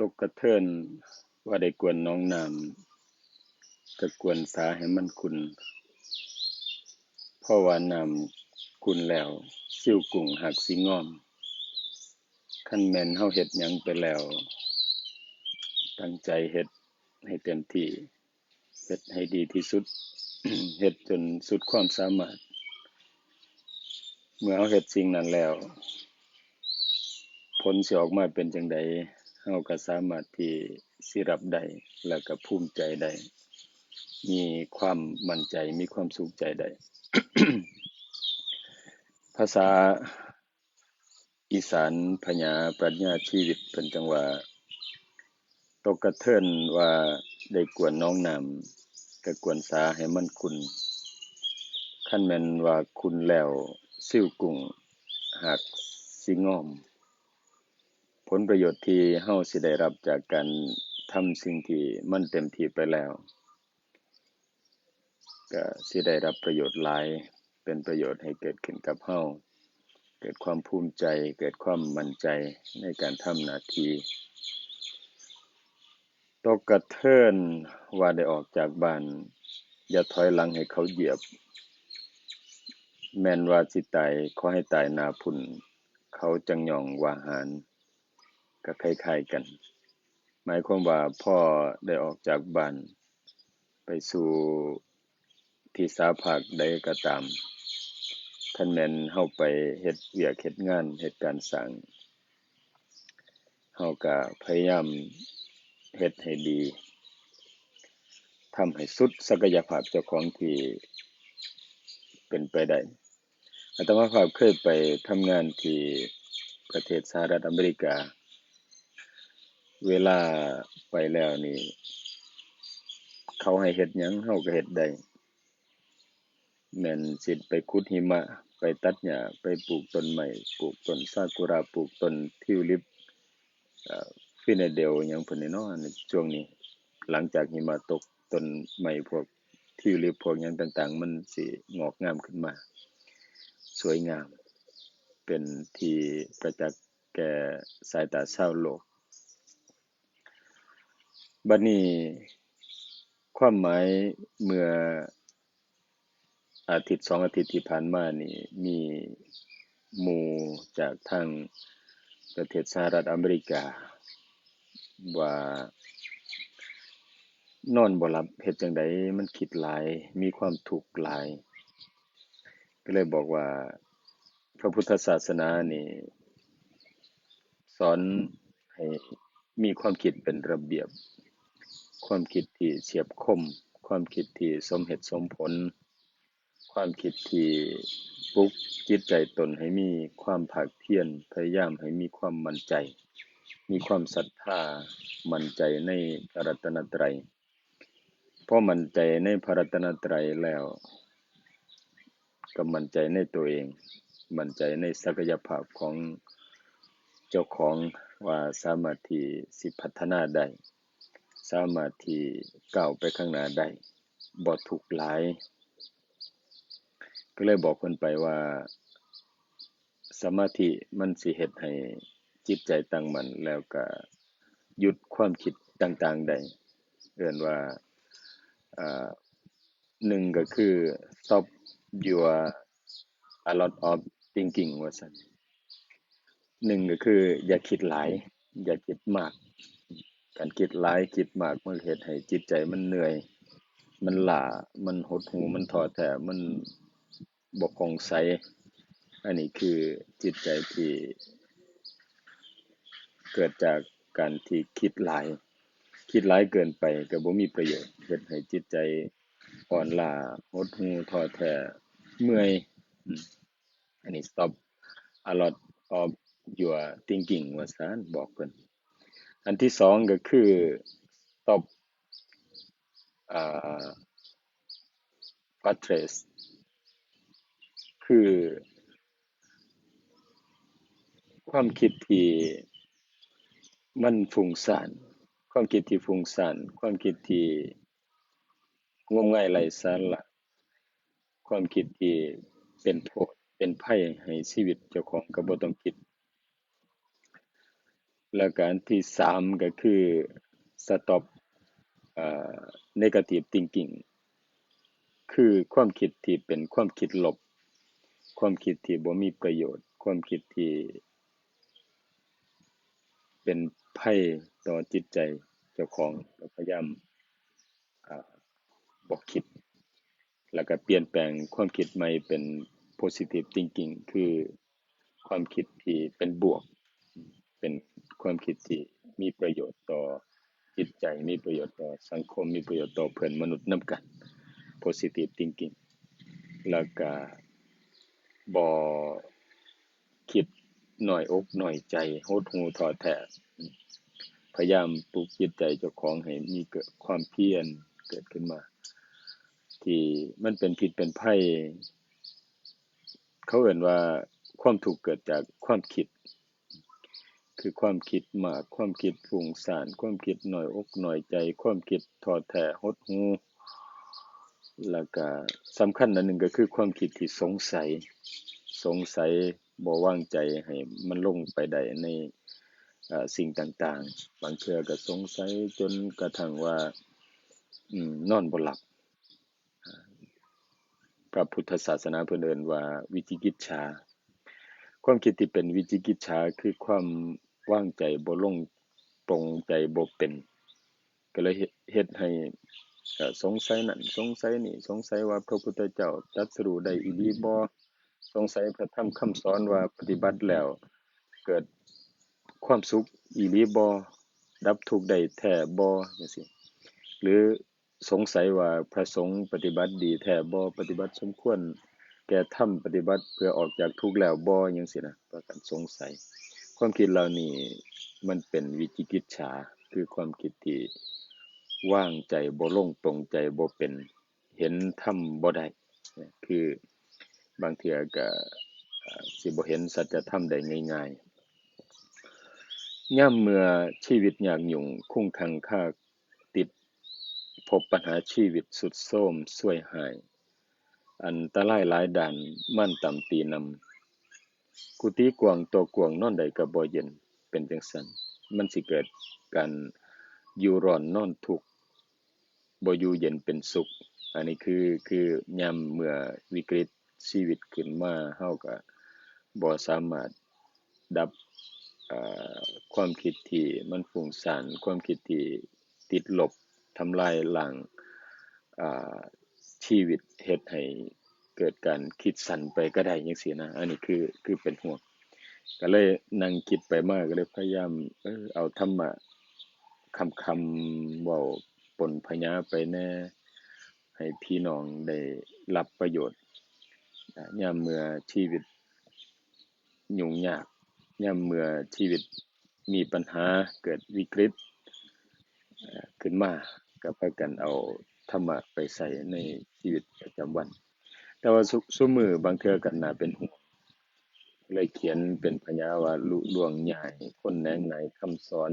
ตกกระเทินว่าได้กวนน้องน้ำก็กวนสาให้มันขุ่นเพราะว่าน้ำขุ่นแล้วซิ่วกุ้งหักสิงอมคันแมนเฮาเฮ็ดยังไปแล้ว ตั้งใจเฮ็ดให้เต็มที่เฮ็ดให้ดีที่สุดเฮ็ดจนสุดความสามารถ เมื่อเฮาเฮ็ดสิ่งนั้นแล้ว ผลสิออกมาเป็นจั่งใด เฮาก็สามารถที่สิรับได้แล้วก็ภูมิใจได้ มีความมั่นใจ มีความสุขใจได้ ภาษาอีสานพญาปรัชญาชีวิตเพิ่นจั่งว่าตกกระเทินว่าได้กวนน้องน้ำก็กวนสาให้มันขุ่นคันแม่นว่าขุ่นแล้ว ซิ่วกุ้งหักสิงอม ผลประโยชน์ที่เฮาสิได้รับจากการทำสิ่งที่มันเต็มที่ไปแล้วก็สิได้รับประโยชน์หลาย เป็นประโยชน์ให้เกิดขึ้นกับเฮาเกิดความภูมิใจ เกิดความมั่นใจในการทำหน้าที่ตกกระเทินว่าได้ออกจากบ้าน อย่าถอยหลังให้เขาเหยียบ แม่นว่าสิตายขอให้ตายนาพุ่น เขาจังหย่องว่าหาญ ก็คล้ายๆกัน หมายความว่าพ่อได้ออกจากบ้านไปสู่ที่สาภาคใดก็ตามคันแม่นเฮาไปเฮ็ดเวียกเฮ็ดงานเฮ็ดการสร้างเฮาก็พยายามเฮ็ดให้ดีทำให้สุดศักยภาพเจ้าของที่เป็นไปได้อาตมาภาพเคยไปทำงานที่ประเทศสหรัฐอเมริกา เวลาไปแล้วนี่ เขาให้เฮ็ดยังเฮาก็เฮ็ดได้แม่นสิไปขุดหิมะ ไปตัดหญ้าไปปลูกต้นไม้ปลูกต้นซากุระปลูกต้นทิวลิปฟินเดลยังพุ่นนี่เนาะในช่วงนี้ หลังจากหิมะตกต้นไม้พวกทิวลิปพวกหยังต่าง ๆ มันสิงอกงามขึ้นมา สวยงาม เป็นที่ประจักษ์แก่สายตาชาวโลก บัดนี้ ความหมายเมื่ออาทิตย์2องอาทิตย์ที่ผ่านมานี่มีหมู่จากทางประเทศสหรัฐอเมริกา ว่านอนบ่หลับเฮ็ดจั่งใดมันคิดหลาย มีความทุกข์หลาย ก็เลยบอกว่า พระพุทธศาสนานี่สอนให้มีความคิดเป็นระเบียบ ความคิดที่เฉียบคม ความคิดที่สมเหตุสมผล ความคิดที่ปลุกจิตใจตนให้มีความภาคเพียรพยายามให้มีความมั่นใจ มีความศรัทธามั่นใจในพระรัตนตรัยพอมั่นใจในพระรัตนตรัยแล้ว ก็มั่นใจในตัวเอง มั่นใจในศักยภาพของเจ้าของว่าสามารถที่สิพัฒนาได้ามารถที่ก้าวไปข้างหน้าได้บ่ทุกข์หลาย ก็เลยบอกเพิ่นไปว่า สมาธิมันสิเฮ็ดให้จิตใจตั้งมั่นแล้วก็หยุดความคิดต่างๆได้เอิ้นว่าอ่า1ก็คือ stop your a lot of thinking ว่าซั่น1ก็คืออย่าคิดหลาย อย่าคิดมาก การคิดหลายคิดมากมันเฮ็ดให้จิตใจมันเหนื่อย มันล้ามันหดหู่มันท้อแท้มันบ่ผ่องใส อันนี้คือจิตใจที่ เกิดจากการที่คิดหลาย คิดหลายเกินไปก็บ่มีประโยชน์เฮ็ดให้จิตใจอ่อนล้าหดหู่ท้อแท้เมื่อยอันนี้ stop a lot of your thinking ว่าซั้นบอกเพิ่น อันที่2ก็คือ stop อ่า fast คือ ความคิดที่มันฟุ้งซ่านความคิดที่ฟุ้งซ่านความคิดที่งมงายไร้สาระความคิดที่เป็นโทษเป็นภัยให้ชีวิตเจ้าของก็บ่ต้องคิด แล้วก็อันที่3ก็คือ stop อ่า negative thinking คือความคิดที่เป็นความคิดลบ ความคิดที่บ่มีประโยชน์ ความคิดที่ เป็นภัยต่อจิตใจเจ้าของพยายามอ่าบ่คิด แล้วก็เปลี่ยนแปลงความคิดใหม่เป็น positive thinking คือความคิดที่เป็นบวกเป็น ความคิดที่มีประโยชน์ต่อจิตใจมีประโยชน์ต่อสังคมมีประโยชน์ต่อเพื่อนมนุษย์นำกัน positive thinking แล้วก็บ่คิดหน้อยอกหน้อยใจหดหูท้อแท้พยายามปลุกจิตใจเจ้าของให้มีเกิดความเพียรเกิดขึ้นมา ที่มันเป็นผิดเป็นภัยเขาเอิ้นว่าความทุกเกิดจากความคิด คือความคิดมาก ความคิดฟุ้งซ่านความคิดหน้อยอกหน้อยใจ ความคิดทอแท้หดหูแล้วก็สำคัญอันนึงก็คือความคิดที่สงสัย สงสัยบ่วางใจให้มันลงไปได้ในสิ่งต่างๆ บางเทื่อก็สงสัยจนกระทั่งว่าอนอนบ่หลับพระพุทธศาสนาเพิ่นเอิ้นว่าวิจิกิจฉาความคิดที่เป็นวิจิกิจฉาคือความ วางใจบ่ลงปรงใจบ่เป็น ก็เลยเฮ็ดให้สงสัยนั่นสงสัยนี่สงสัยว่าพระพุทธเจ้าตรัสรู้ได้อีหลีบ่สงสัยพระธรรมคำสอนว่าปฏิบัติแล้ว เกิดความสุขอีหลีบ่ดับทุกข์ได้แท้บ่จังซี่หรือสงสัยว่าพระสงฆ์ปฏิบัติดีแท้บ่ปฏิบัติสมควร แก่ธรรมปฏิบัติเพื่อออกจากทุกข์แล้วบ่จังซี่นะประกันสงสัย ความคิดเหล่านี้มันเป็นวิจิกิจฉาคือความคิดที่ว่างใจบ่ลงตรงใจบ่เป็นเห็นธรรมบ่ได้คือบางเทื่อก็สิบ่เห็นสัจธรรมได้ง่ายๆยามเมื่อชีวิตยากยุ่งคุ้งขังคาติดพบปัญหาชีวิตสุดโทมสวยหาย อันตรายหลายด่านมั่นต่ำตีนำ กุฏิกวางตัวกวางนอนได้ก็บ่เย็นเป็นจังซั่นมันสิเกิดการอยู่ร้อนนอนทุกข์บ่อยู่เย็นเป็นสุข อันนี้คือคือยามเมื่อวิกฤตชีวิตขึ้นมาเฮาก็บ่สามารถดับความคิดที่มันฟุ้งซ่านความคิดที่ติดลบทำลายหล้างชีวิตเฮ็ดให้ เกิดการคิดสั่นไปก็ได้จังซี่นะ อันนี้คือคือเป็นห่วงก็เลยนั่งคิดไปมากก็เลยพยายามเออเอาธรรมะคำคำเว้าปนพญาไปแน่ให้พี่น้องได้รับประโยชน์ยามเมื่อชีวิตยุ่งยากยามเมื่อชีวิตมีปัญหาเกิดวิกฤตขึ้นมาก็พากันเอาธรรมะไปใส่ในชีวิตประจำวัน แต่ว่าซุมือบางเทื่อก็น่าเป็นห่วงเลยเขียนเป็นพญาว่าลุล่วงใหญ่คนแนงไหนคำสอน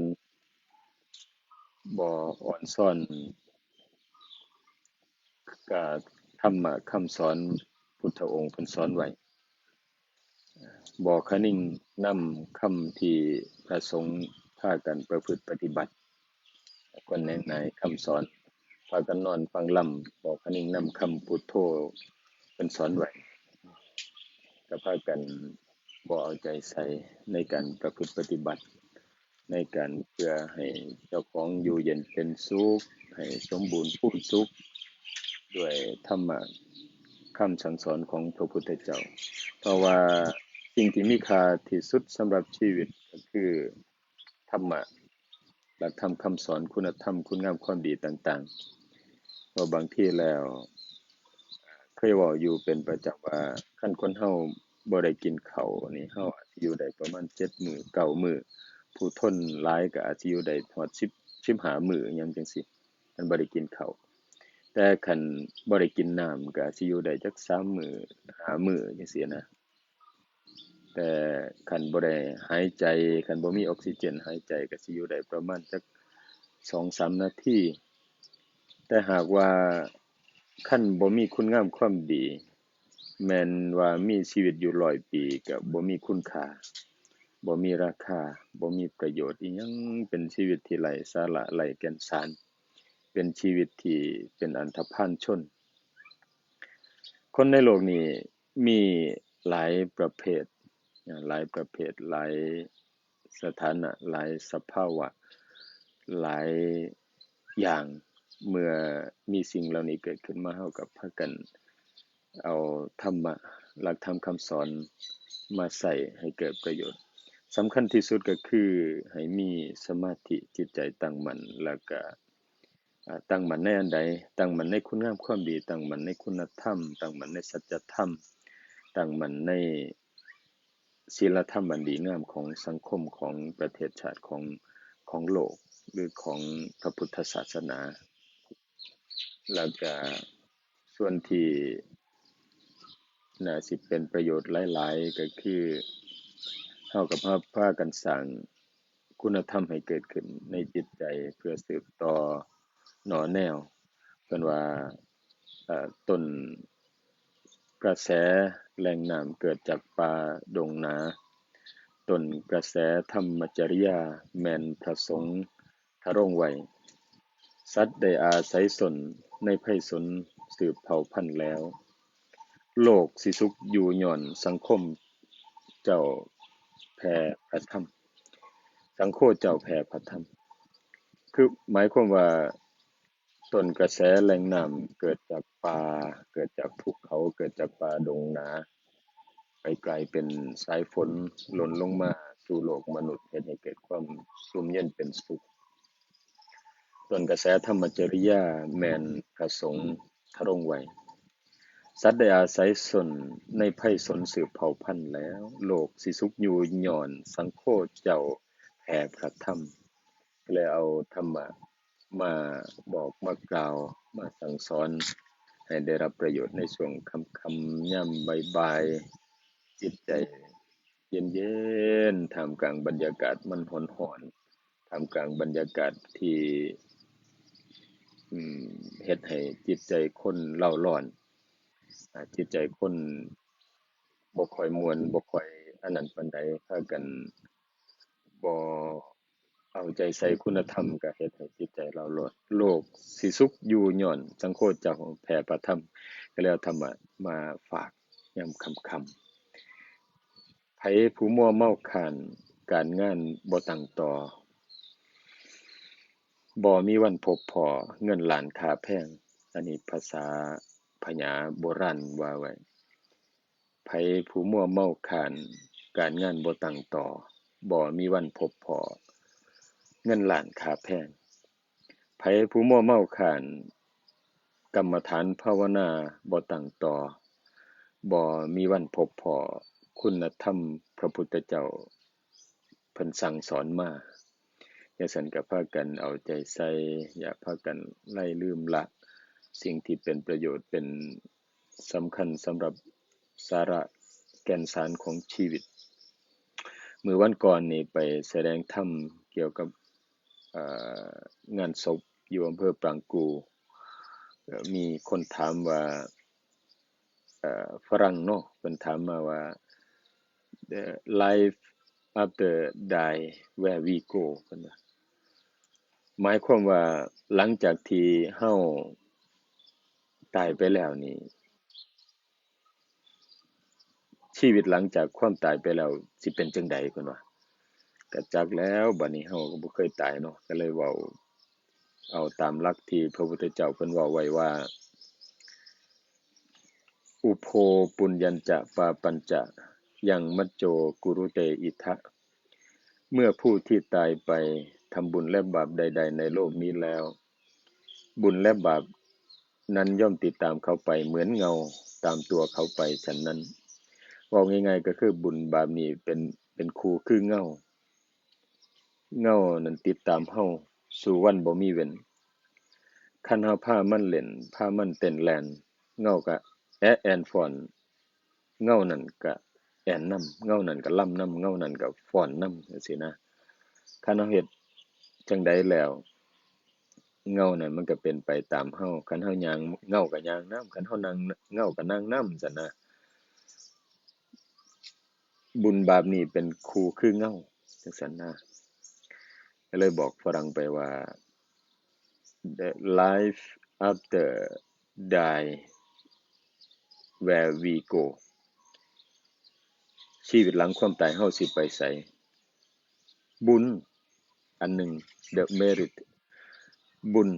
บ่อ่อนซ่อนก็ธรรมะคำสอนพุทธองค์เพิ่นสอนไว้บ่คะนิ่งนำคำที่พระสงฆ์พากันประพฤติปฏิบัติ คนแนงไหนคำสอนพากันนอนฟังลำบ่คะนิ่งนำคำพุทโธ เพิ่นสอนไว้ก็พากันบ่เอาใจใส่ในการประพฤติปฏิบัติ ในการเพื่อให้เจ้าของอยู่เย็นเป็นสุขให้สมบูรณ์พูนสุข ด้วยธรรมะคำสั่งสอนของพระพุทธเจ้า เพราะว่าสิ่งที่มีค่าที่สุดสำหรับชีวิตก็คือธรรมะหลักธรรมคำสอนคุณธรรมคุณงามความดีต่างๆเราบางทีแล้ว เคยว้าอยู่เป็นประจำว่าคันคนเฮาบ่ได้กินเขานี่เฮาอาจสิอยู่ได้ประมาณ7มือ้อ9มื้อผู้ทนหลายก็อาจสิอยู่ได้ฮอด10 15มื้อหยังจังซี่คันบ่ได้กินข้าวแต่คันบ่ได้กินน้ำก็อาจสิอยู่ได้จัก3มื้อ5มื้อจังซี่นะ แต่คันบ่ได้หายใจคันบ่มีออกซิเจนหายใจก็สิอยู่ได้ประมาณจัก2-3นาทีแต่หากว่า คันบ่มีคุณงามความดี แม้นว่ามีชีวิตอยู่100ปีก็บ่มีคุณค่า บ่มีราคา บ่มีประโยชน์อิหยัง เป็นชีวิตที่ไร้สาระไร้แก่นสาร เป็นชีวิตที่เป็นอันธพาลชน คนในโลกนี้มีหลายประเภท หลายประเภท หลายสถานะ หลายสภาวะ หลายอย่าง เมื่อมีสิ่งเหล่านี้เกิดขึ้นมาเฮาก็พากันเอาธรรมะหลักธรรมคำสอนมาใส่ให้เกิดประโยชน์สำคัญที่สุดก็คือให้มีสมาธิจิตใจตั้งมั่นแล้วก็อ่าตั้งมั่นในอันใดตั้งมั่นในคุณงามความดีตั้งมั่นในคุณธรรมตั้งมั่นในสัจธรรมตั้งมั่นในศีลธรรมอันดีงามของสังคมของประเทศชาติของของโลกหรือของพระพุทธศาสนา แล้วก็ส่วนที่น่าสิเป็นประโยชน์หลาย ๆ ก็คือเฮาก็พาพากันสร้างคุณธรรมให้เกิดขึ้นในจิตใจเพื่อสืบต่อหน่อแนวเพิ่นว่าเอ่อต้นกระแสแหล่งน้ำเกิดจากป่าดงนาต้นกระแสธรรมจริยาแม่นพระสงฆ์ทะรงไว้สัตว์ได้อาศัยสน ในไพศาลสืบเผ่าพันธุ์แล้ว โลกสิสุขอยู่ญ้อนสังคมเจ้าแผ่พระธรรม สังโฆเจ้าแผ่พระธรรม คือหมายความว่าต้นกระแสแหล่งน้ำเกิดจากป่าเกิดจากภูเขาเกิดจากป่าดงนาไปกลายเป็นสายฝนหล่นลงมาสู่โลกมนุษย์เฮ็ดให้เกิดความร่มเย็นเป็นสุข ต้นกระแสธรรมจริยาแมนพระสงฆ์ทรงไว้สัตว์ได้อาศัยสนในไพศาลสืบเผ่าพันธุ์แล้ว โลกสิสุขอยู่ญ้อน สังโฆเจ้าแผ่พระธรรมเลยเอาธรรมะมาบอกมากล่าวมาสั่งสอน ให้ได้รับประโยชน์ในช่วงค่ำๆยามบ่ายจิตใจ เย็นๆท่ามกลางบรรยากาศมันร้อนๆท่ามกลางบรรยากาศที่ เฮ็ดให้จิตใจคนเร้าร้อนจิตใจคนบ่ค่อยมวนบ่ค่อยอันนั้นปานใดพากันบ่เอาใจใส่คุณธรรมก็เฮ็ดให้จิตใจเราร้อนโลกสิสุขอยู่ญ้อนสังโฆเจ้าแผ่พระธรรมก็เลยเอาธรรมะมาฝากยามค่ำๆไผผู้มัวเมาคานการงานบ่ตั้งต่อ บ่มีวันพบพอเงินหลานค่าแพง อันนี้ภาษาพญาโบราณว่าไว้ไผผู้มัวเมาค้านการงานบ่ตั้งต่อบ่มีวันพบพอเงินหลานค่าแพงไผผู้มัวเมาค้านกรรมฐานภาวนาบ่ตั้งต่อบ่มีวันพบพอคุณธรรมพระพุทธเจ้าเพิ่นสั่งสอนมา จังซั้นก็พากันเอาใจใส่ อย่าพากันไล่ลืมละสิ่งที่เป็นประโยชน์เป็นสำคัญสำหรับสาระแก่นสารของชีวิต มื้อวันก่อนนี้ไปแสดงธรรมเกี่ยวกับงานศพอยู่อำเภอปรางกู มีคนถามว่าฝรั่งเนาะเพิ่นถามมาว่า the life after die where we go เพิ่นว่า หมายความว่าหลังจากที่เฮาตายไปแล้วนี่ ชีวิตหลังจากความตายไปแล้วสิเป็นจังใดเพิ่นว่าก็จักแล้วบัดนี้เฮาก็บ่เคยตายเนาะก็เลยเว้าเอาตามหลักที่พระพุทธเจ้าเพิ่นเว้าไว้ว่า อุโภปุญญัญจะปาปัญจะยังมัจโจกุรุเตอิทะ เมื่อผู้ที่ตายไป ทำบุญและบาปใด ๆ ในโลกนี้แล้ว บุญและบาปนั้นย่อมติดตามเขาไปเหมือนเงาตามตัวเขาไปฉะนั้นเว้าง่ายๆก็คือบุญบาปนี่เป็นเป็นครูคือเงาเงานั้นติดตามเฮาสู่วันบ่มีเว้นคันเฮาพามันเล่นพามันเต้นแลนเงาก็แอแอนฟอนเงานั้นก็แอ่นนำเงานั้นก็รำนำเงานั้นก็ฟ้อนนำจังซี้นะคันเฮาเฮ็ด จังใดแล้ว เงานั้นมันก็เป็นไปตามเฮาคันเฮาย่าง เงาก็ย่างนำ คันเฮานั่ง เงาก็นั่งนำซั้นนะ บุญบาปนี่เป็นครูคือเงาจังซั่นนะ ก็เลยบอกฝรั่งไปว่า the life after die where we go ชีวิตหลังความตายเฮาสิไปไส บุญ อันหนึ่ง the merit บุญ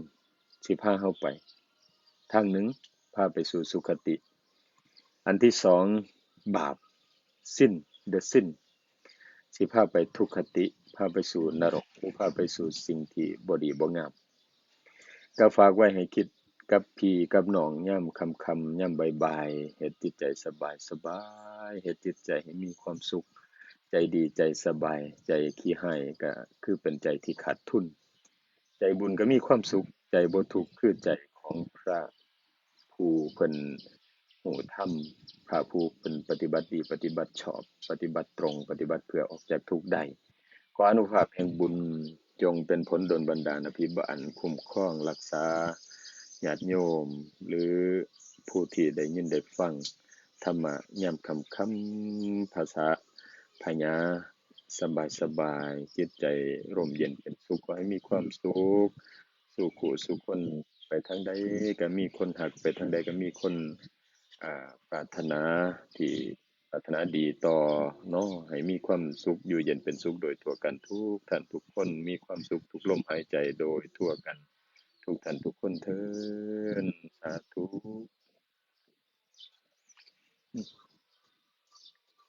สิพาเฮาไป ทางหนึ่งพาไปสู่สุคติ อันที่สองบาปสิ้น the sin สิพาไปทุกขติ พาไปสู่นรกหรือพาไปสู่สิ่งที่บดีบ่งามก็ฝากไว้ให้คิดกับพี่กับน้องยามค่ำๆยามบ่ายๆเฮ็ดจิตใจสบายๆเฮ็ดจิตใจให้มีความสุข ใจดีใจสบาย ใจขี้ร้ก็คือเป็นใจที่ขาดทุน ใจบุญก็มีความสุข ใจบ่ทุกข์คือใจของพระผู้เพิ่นรู้ธรรมพระผู้เพิ่นปฏิบัติดีปฏิบัติชอบ ปฏิบัติตรง ปฏิบัติเพื่อออกจากทุกข์ได้ขออนุภาพแห่งบุญจงเป็นผลดลบันดาลอภิบาลคุ้มครองรักษาญาติโยม หรือผู้ที่ได้ยินได้ฟังธรรมะยามค่ำภาษา พญาสบายๆจิตใจร่มเย็นเป็นสุขขอให้มีความสุขสู่คู่สู่คนไปทางใดก็มีคนฮักไปทางใดก็มีคนอ่าปรารถนาที่ปรารถนาดีต่อเนาะให้มีความสุขอยู่เย็นเป็นสุขโดยทั่วกันทุกท่านทุกคนมีความสุขทุกลมหายใจโดยทั่วกัน ทุกท่านทุกคนเทินสาธุ